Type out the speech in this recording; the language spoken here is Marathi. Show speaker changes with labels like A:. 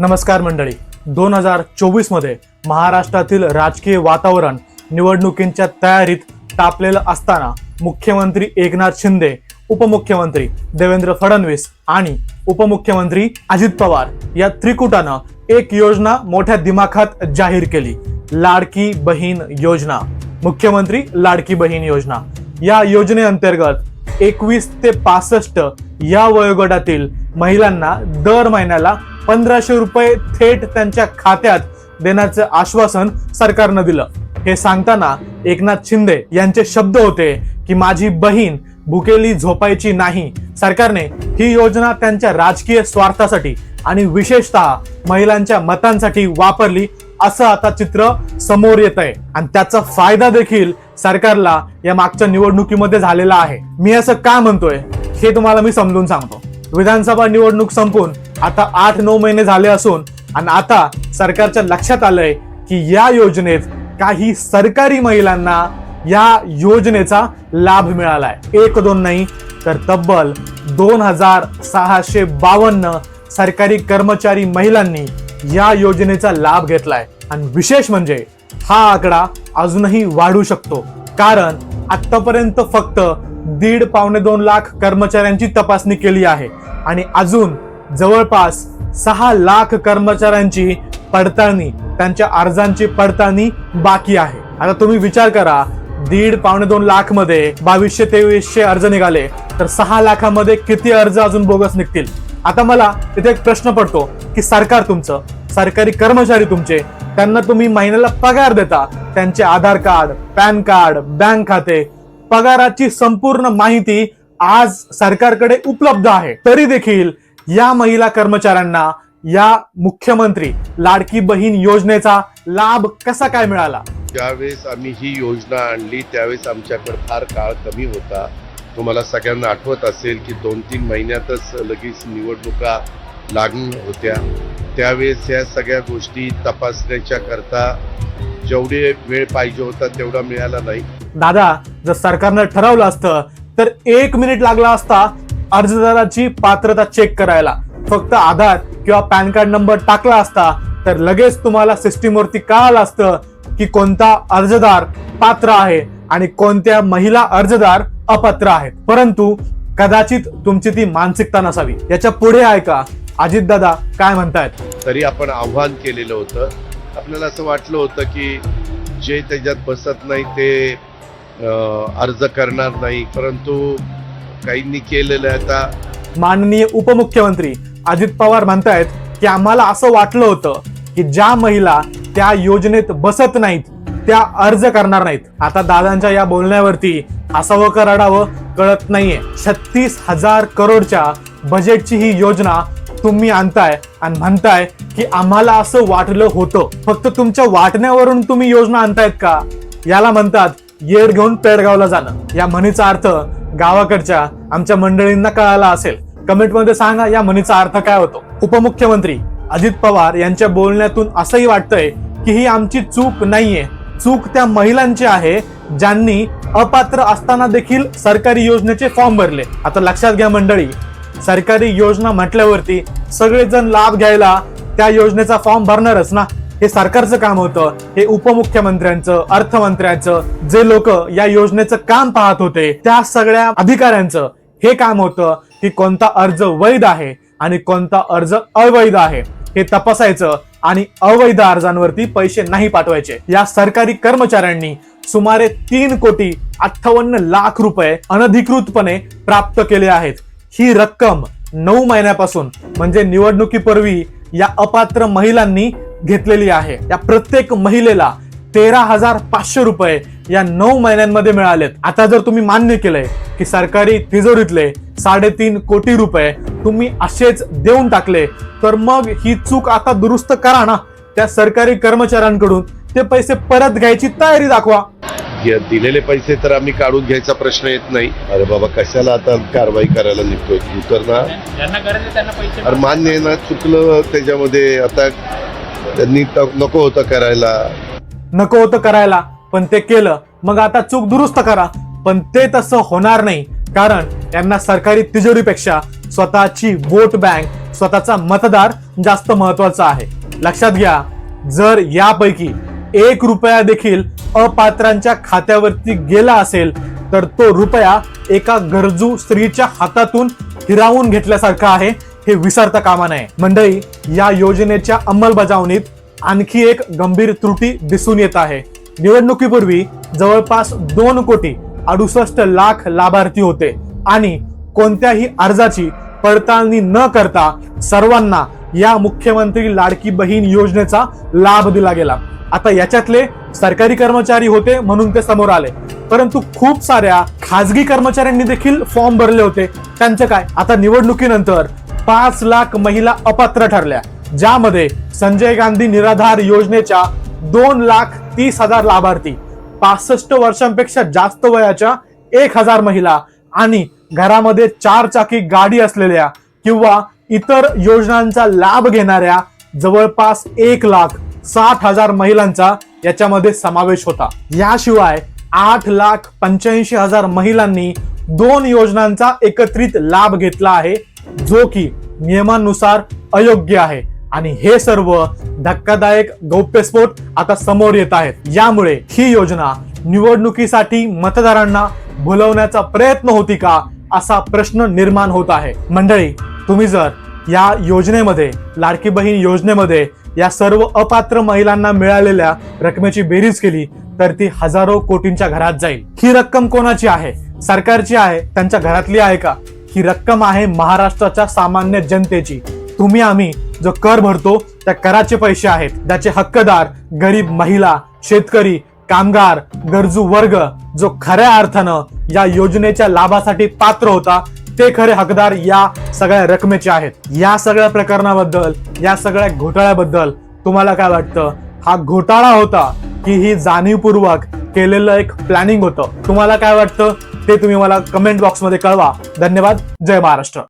A: नमस्कार मंडळी. दोन हजार चोवीसमध्ये महाराष्ट्रातील राजकीय वातावरण निवडणुकींच्या तयारीत तापलेलं असताना मुख्यमंत्री एकनाथ शिंदे उपमुख्यमंत्री देवेंद्र फडणवीस आणि उपमुख्यमंत्री अजित पवार या त्रिकुटानं एक योजना मोठ्या दिमाखात जाहीर केली. लाडकी बहीण योजना. मुख्यमंत्री लाडकी बहीण योजना. या योजनेअंतर्गत एकवीस ते पासष्ट या वयोगटातील महिलांना दर महिन्याला पंधराशे रुपये थेट त्यांच्या खात्यात देण्याचं आश्वासन सरकारनं दिलं. हे सांगताना एकनाथ शिंदे यांचे शब्द होते की माझी बहीण भुकेली झोपायची नाही. सरकारने ही योजना त्यांच्या राजकीय स्वार्थासाठी आणि विशेषतः महिलांच्या मतांसाठी वापरली असं आता चित्र समोर येत आहे. आणि त्याचा फायदा देखील सरकारला या मागच्या निवडणुकीमध्ये झालेला आहे. मी असं का म्हणतोय हे तुम्हाला मी समजून सांगतो. विधानसभा निवडणूक संपून आता आठ नऊ महिने झाले असून आणि आता सरकारच्या लक्षात आलंय की या योजनेत काही सरकारी महिलांना या योजनेचा लाभ मिळालाय. एक दोन नाही तर तब्बल दोन हजार सहाशे बावन्न सरकारी कर्मचारी महिलांनी या योजनेचा लाभ घेतलाय. आणि विशेष म्हणजे हा आकडा अजूनही वाढू शकतो. कारण आतापर्यंत फक्त दीड पावणे दोन लाख कर्मचाऱ्यांची तपासणी केली आहे. आणि अजून जवळपास सहा लाख कर्मचाऱ्यांची पडताळणी त्यांच्या अर्जांची पडताळणी बाकी आहे. आता तुम्ही विचार करा दीड पावणे दोन लाखमध्ये बावीसशे तेवीसशे अर्ज निघाले तर सहा लाखामध्ये किती अर्ज अजून बोगस निघतील? आता मला तिथे एक प्रश्न पडतो की सरकार तुमचं सरकारी कर्मचारी तुमचे त्यांना तुम्ही महिन्याला पगार देता त्यांचे Aadhaar card PAN card bank खाते पगाराची संपूर्ण माहिती आज सरकारकडे उपलब्ध आहे. तरी देखील या महिला कर्मचाऱ्यांना या मुख्यमंत्री लाडकी बहीण योजनेचा लाभ कसा काय मिळाला?
B: ज्यावेळेस आम्ही ही योजना आणली त्यावेळेस आमच्याकडे फार काळ कमी होता. तुम्हाला सगळ्यांना आठवत असेल की दोन तीन महिन्यातच लगेच निवडणुका लागून होत्या. त्यावेळेस ह्या सगळ्या गोष्टी तपासण्याच्या करता जेवढे वेळ पाहिजे होता तेवढा मिळाला नाही.
A: दादा जर सरकारनं ठरवलं असतं तर एक मिनिट लागला असता अर्जदाराची पात्रता चेक करायला. फक्त आधार किंवा पॅन कार्ड नंबर टाकला असता तर लगेच तुम्हाला सिस्टीमवरती कळालं असतं की कोणता अर्जदार पात्र आहे आणि कोणत्या महिला अर्जदार अपात्र आहेत. परंतु कदाचित तुमची ती मानसिकता नसावी. याच्यापुढे आहे का? अजितदादा काय म्हणतायत?
B: तरी आपण आव्हान केलेलं होतं. आपल्याला असं वाटलं होतं की जे त्याच्यात बसत नाही ते अर्ज करणार नाही. परंतु काहींनी केलेलं आता.
A: माननीय उपमुख्यमंत्री अजित पवार म्हणतायत की आम्हाला असं वाटलं होतं की ज्या महिला त्या योजनेत बसत नाहीत त्या अर्ज करणार नाहीत. आता दादांच्या या बोलण्यावरती असावं कराडावं कळत नाहीये. छत्तीस हजार करोडच्या बजेटची ही योजना तुम्ही आणताय आणि म्हणताय की आम्हाला असं वाटलं होतं. फक्त तुमच्या वाटण्यावरून तुम्ही योजना आणतायत का? याला म्हणतात येड घेऊन पेडगावला जाणं. या म्हणीचा अर्थ गावाकडच्या आमच्या मंडळींना कळाला असेल. कमेंटमध्ये सांगा या म्हणीचा अर्थ काय होतो. उपमुख्यमंत्री अजित पवार यांच्या बोलण्यातून असंही वाटतंय की ही आमची चूक नाहीये. चूक त्या महिलांची आहे ज्यांनी अपात्र असताना देखील सरकारी योजनेचे फॉर्म भरले. आता लक्षात घ्या मंडळी सरकारी योजना म्हटल्यावरती सगळेजण लाभ घ्यायला त्या योजनेचा फॉर्म भरणारच ना. हे सरकारचं काम होतं हे उपमुख्यमंत्र्यांचं अर्थमंत्र्यांचं जे लोक या योजनेचं काम पाहत होते त्या सगळ्या अधिकाऱ्यांचं हे काम होतं की कोणता अर्ज वैध आहे आणि कोणता अर्ज अवैध आहे. हे तपासायचं आणि अवैध अर्जांवरती पैसे नाही पाठवायचे. या सरकारी कर्मचाऱ्यांनी सुमारे तीन कोटी अठ्ठावन्न लाख रुपये अनधिकृतपणे प्राप्त केले आहेत. ही रक्कम नऊ महिन्यापासून म्हणजे निवडणुकीपूर्वी या अपात्र महिलांनी घेतलेली आहे. या प्रत्येक महिलेला तेरा हजार पाचशे रुपये या नऊ महिन्यांमध्ये मिळालेत. आता जर तुम्ही मान्य केलंय की सरकारी तिजोरीतले साडेतीन कोटी रुपये तुम्ही असेच देऊन टाकले तर मग ही चूक आता दुरुस्त करा ना. त्या सरकारी कर्मचाऱ्यांकडून ते पैसे परत घ्यायची तयारी दाखवा.
B: या दिलेले पैसे तर आम्ही काढून घ्यायचा प्रश्न येत नाही. अरे बाबा कशाला आता कारवाई करायला निघतोय? तू तर ना. अरे मान्य आहे ना चुकलं त्याच्यामध्ये. आता त्यांनी नको होतं करायला.
A: नको होतं करायला पण ते केलं. मग आता चूक दुरुस्त करा. पण ते तसं होणार नाही. कारण यांना सरकारी तिजोरीपेक्षा स्वतःची वोट बँक स्वतःचा मतदार जास्त महत्त्वाचा आहे. लक्षात घ्या जर यापैकी एक रुपया देखील अपात्रांच्या खात्यावरती गेला असेल तर तो रुपया एका गरजू स्त्रीच्या हातातून हिरावून घेतल्यासारखा आहे. हे विसरता कामा नये. मंडळी या योजनेच्या अंमलबजावणीत आणखी एक गंभीर त्रुटी दिसून येत आहे. निवडणुकीपूर्वी जवळपास दोन कोटी अडुसष्ट लाख लाभार्थी होते आणि कोणत्याही अर्जाची पडताळणी न करता सर्वांना या मुख्यमंत्री लाडकी बहीण योजनेचा लाभ दिला गेला. आता याच्यातले सरकारी कर्मचारी होते म्हणून ते समोर आले. परंतु खूप साऱ्या खाजगी कर्मचाऱ्यांनी देखील फॉर्म भरले होते. त्यांचं काय? आता निवडणुकीनंतर पाच लाख महिला अपात्र ठरल्या. ज्यामध्ये संजय गांधी निराधार योजनेच्या दोन लाख तीस हजार लाभार्थी पासष्ट वर्षांपेक्षा जास्त वयाच्या एक हजार महिला आणि घरामध्ये चार चाकी गाडी असलेल्या किंवा इतर योजनांचा लाभ घेणाऱ्या जवळपास एक लाख साठ हजार महिलांचा याच्यामध्ये समावेश होता. याशिवाय आठ लाख पंच्याऐंशी हजार महिलांनी दोन योजनांचा एकत्रित लाभ घेतला आहे. जो की नियमानुसार अयोग्य आहे. आणि हे सर्व धक्कादायक गौप्यस्फोट आता समोर येत आहेत. यामुळे ही योजना निवडणुकीसाठी मतदारांना भुलवण्याचा प्रयत्न होती का असा प्रश्न निर्माण होत आहे. मंडळी तुम्ही जर या योजनेमध्ये लाडकी बहीण योजनेमध्ये या सर्व अपात्र महिलांना मिळालेल्या रकमेची बेरीज केली तर ती हजारो कोटींच्या घरात जाईल. ही रक्कम कोणाची आहे? सरकारची आहे? त्यांच्या घरातली आहे का? ही रक्कम आहे महाराष्ट्राच्या सामान्य जनतेची. तुम्ही आम्ही जो कर भरतो त्या कराचे पैसे आहेत. त्याचे हक्कदार गरीब महिला शेतकरी कामगार गरजू वर्ग जो खऱ्या अर्थानं या योजनेच्या लाभासाठी पात्र होता ते खरे हकदार या सगळ्या रकमेचे आहेत. या सगळ्या प्रकरणाबद्दल या सगळ्या घोटाळ्याबद्दल तुम्हाला काय वाटतं? हा घोटाळा होता की ही जाणीवपूर्वक केलेलं एक प्लॅनिंग होतं. तुम्हाला काय वाटतं? ते तुम्ही मला कमेंट बॉक्समध्ये कळवा. धन्यवाद. जय महाराष्ट्र.